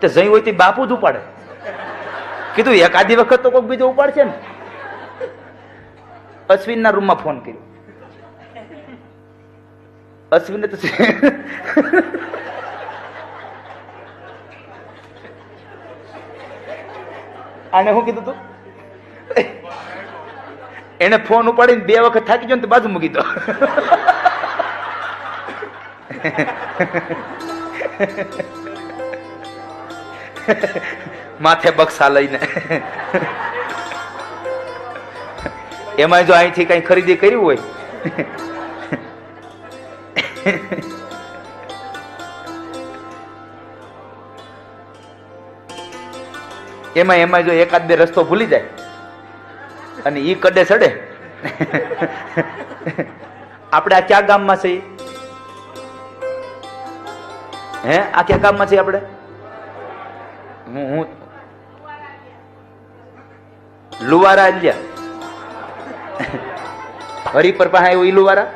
તે જઈ હોય તે બાપુ જ ઉપાડે. કીધું, એકાદી વખત તો કોઈક બીજો ઉપાડશે ને. અશ્વિનના રૂમમાં ફોન કર્યો. અશ્વિને તો આને શું કીધું તું? એને ફોન ઉપાડીને બે વખત થાકી ગયો ને તો બાજુ મૂકી દો. માથે બક્ષા લઈને. એમાં જો અહીંથી કઈ ખરીદી કરી હોય. એમાં એમાં જો એકાદ બે રસ્તો ભૂલી જાય અને ઈ કડે ચડે આપણે આ ક્યાં ગામમાં છે? હે? આ ક્યાં ગામમાં છે આપણે? હું હું લુવારા અલ્યા હરિપર પાસે આવ્યું ઈ લુવારા?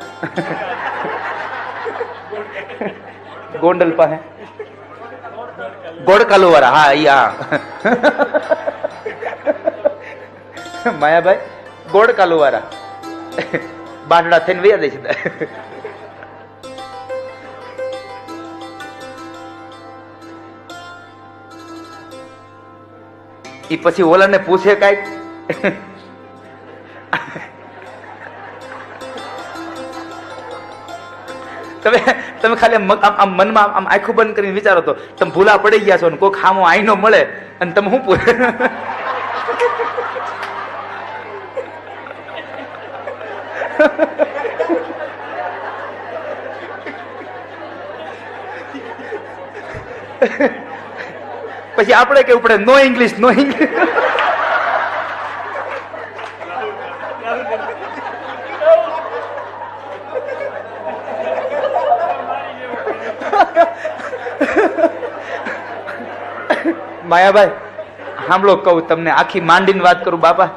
ગોંડલ પાસે. ગોડકા લુવારા, હા, ઈ, હા. માયાભાઈ, ગોડકા લુવારા. બાટડા થઈને વ્યા દે છે. ઈ પછી ઓલાને પૂછે કાંઈક. તમે તમે ખાલી આમ મનમાં આમ આંખું બંધ કરીને વિચારો તો, તમે ભૂલા પડી ગયા છો ને કોઈ ખામો આઈનો મળે અને તમે શું પૂછે? પછી આપણે કેવું પડે no English no English Mayabhai, સાંભળો કહું તમને, આખી માંડીને વાત કરું, બાપા.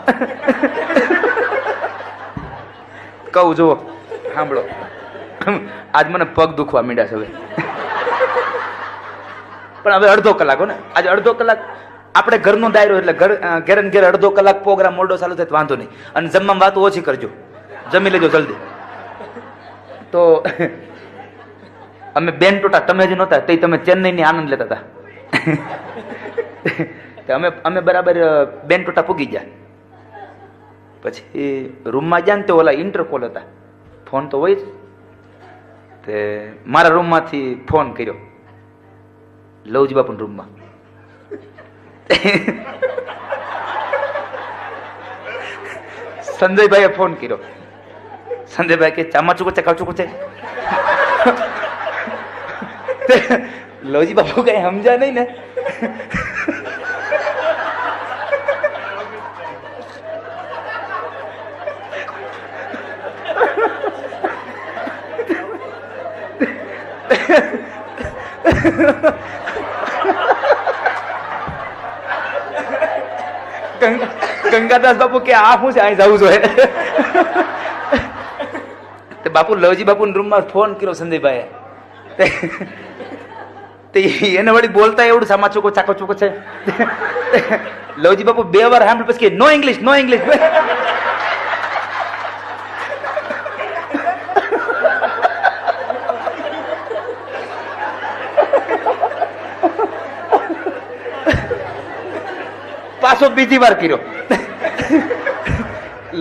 કહું, જુઓ, સાંભળો. આજ મને પગ દુખવા માંડ્યા છે હવે. પણ હવે અડધો કલાક હો ને. આજે અડધો કલાક આપણે ઘરનો દાયરો એટલે ઘર ઘેર ઘેર અડધો કલાક પ્રોગ્રામ મોડો ચાલુ થાય વાંધો નહીં. અને જમવામાં વાતો ઓછી કરજો. જમી લેજો જલ્દી. તો અમે બેન ટોટા તમે જ નહોતા તે તમે ચેન્નઈની આનંદ લેતા હતા. અમે અમે બરાબર બેન ટોટા પૂગી ગયા. પછી રૂમમાં ગયા ને તો ઓલા ઇન્ટરકોલ હતા. ફોન તો હોય જ. તે મારા રૂમમાંથી ફોન કર્યો. લવજી બાપુ રૂમમાં. સંજયભાઈએ ફોન કર્યો. સંજયભાઈ કે ચામાચુકો છે કાચુકો છે તે લવજી બાપુ, કઈ સમજ્યા નહીં ને. ગંગા- ગંગાદાસ બાપુ કે આ શું છે? અહીં જવું જોઈએ. તે બાપુ, લવજી બાપુ રૂમમાં ફોન કર્યો સંજયભાઈએ તે- તે એને વળી બોલતા એવડું સામા ચોકો ચાકો ચોકો છે. લવજી બાપુ બે વાર સાંભળ્યું, પછી નો ઇંગ્લિશ નો ઇંગ્લિશ પાછો બીજી વાર કર્યો.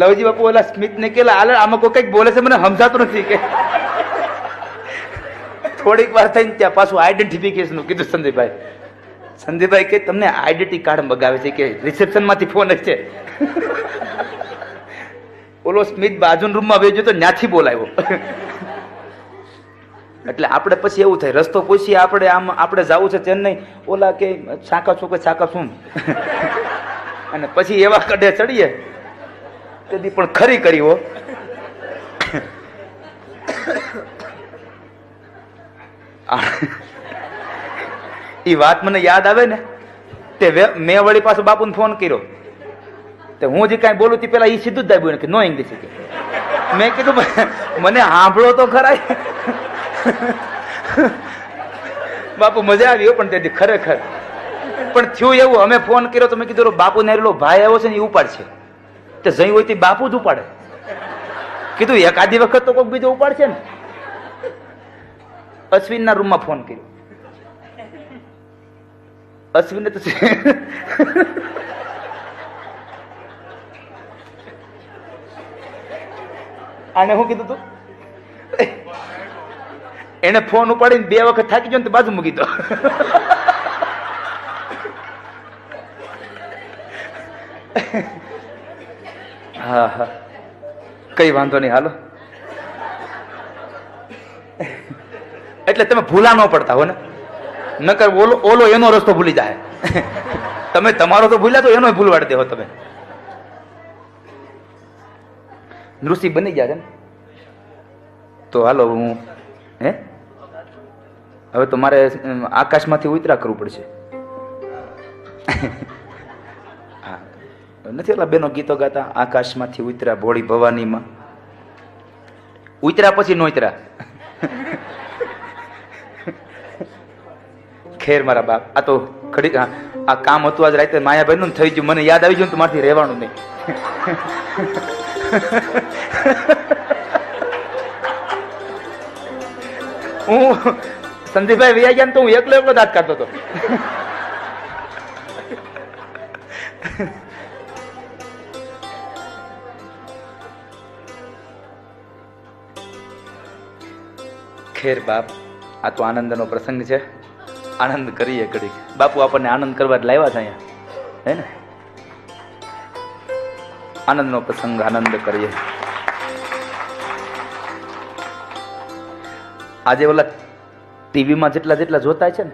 લવજી બાપુ, ઓલા સ્મિત ને કેલા આલે, આમાં કોઈ કંઈક બોલે છે, મને સમજાતું નથી કે. થોડીક વાર થઈને ત્યાં પાછું આઈડેન્ટિફિકેશન કીધું સંદીપભાઈ. સંદીપભાઈ કે, તમને આઈડેન્ટિટી કાર્ડ મગાવે છે કે રિસેપ્શનમાંથી ફોન જ છે? ઓલો સ્મિત બાજુના રૂમમાં વેચ્યો તો ન્યાથી બોલાવ્યો એટલે આપણે પછી એવું થાય, રસ્તો પૂછીએ, આપણે આમ, આપણે જવું છે ચેન્નઈ, ઓલા કે, છાકા છો કે છાકા શું અને પછી એવા કડે ચડીએ. તેથી પણ ખરી કરી હો. એ વાત મને યાદ આવે ને, તે મેં વળી પાછો બાપુને ફોન કર્યો. તે હું જે કાંઈ બોલું તે પેલા એ સીધું જ દાબ્યું કે નો ઇંગ્લિશ કે. મેં કીધું, મને સાંભળો તો ખરા. બાપુ મજા આવી પણ તેથી ખરેખર. પણ થયું એવું, અમે ફોન કર્યો તો મેં કીધું બાપુ નેરેલો ભાઈ આવ્યો છે ને એ ઉપાડ છે. તે જઈ હોય તે બાપુ જ ઉપાડે. કીધું, એકાદી વખત તો કોઈક બીજો ઉપાડશે ને. અશ્વિનના રૂમમાં ફોન કર્યો. અશ્વિને તો આને શું કીધું તું? એને ફોન ઉપાડીને બે વખત થાકી ગયો ને બાજુ મૂકી દો. હા હા. કઈ વાંધો નહીં, હાલો. એટલે તમે ભૂલા ન પડતા હો ને. નકર ઓલો ઓલો એનો રસ્તો ભૂલી જાય તમે તમારો તો ભૂલ્યા તો એનો ભૂલવાડી દેવો તમે. નૃષિ બની ગયા છે ને? તો હાલો હું, હે? હવે તો મારે આકાશમાંથી ઉતરા કરવું પડશે. નથી ઓલા બેનો ગીતો ગાતા, આકાશમાંથી ઉતરા ભોળી ભવાનીમાં. ઉતરા પછી નોતરા ખેર મારા બાપ, આ તો ખડી આ કામ હતું આજ રાતે માયાભાઈ નું થઈ ગયું. મને યાદ આવી ગયું તો મારથી રહેવાનું નહીં. હું સંદીપભાઈ વ્યાજ્યા તો હું એકલો એકલો દાંત કાઢતો હતો. ખેર બાપ, આ તો આનંદનો પ્રસંગ છે. આનંદ કરીએ ઘડીક. બાપુ આપણને આનંદ કરવા જ લાવ્યા છે અહીંયા. હે ને? આનંદનો પ્રસંગ આનંદ કરીએ. આજે ઓલા ટીવીમાં જેટલા જેટલા જોતા છે ને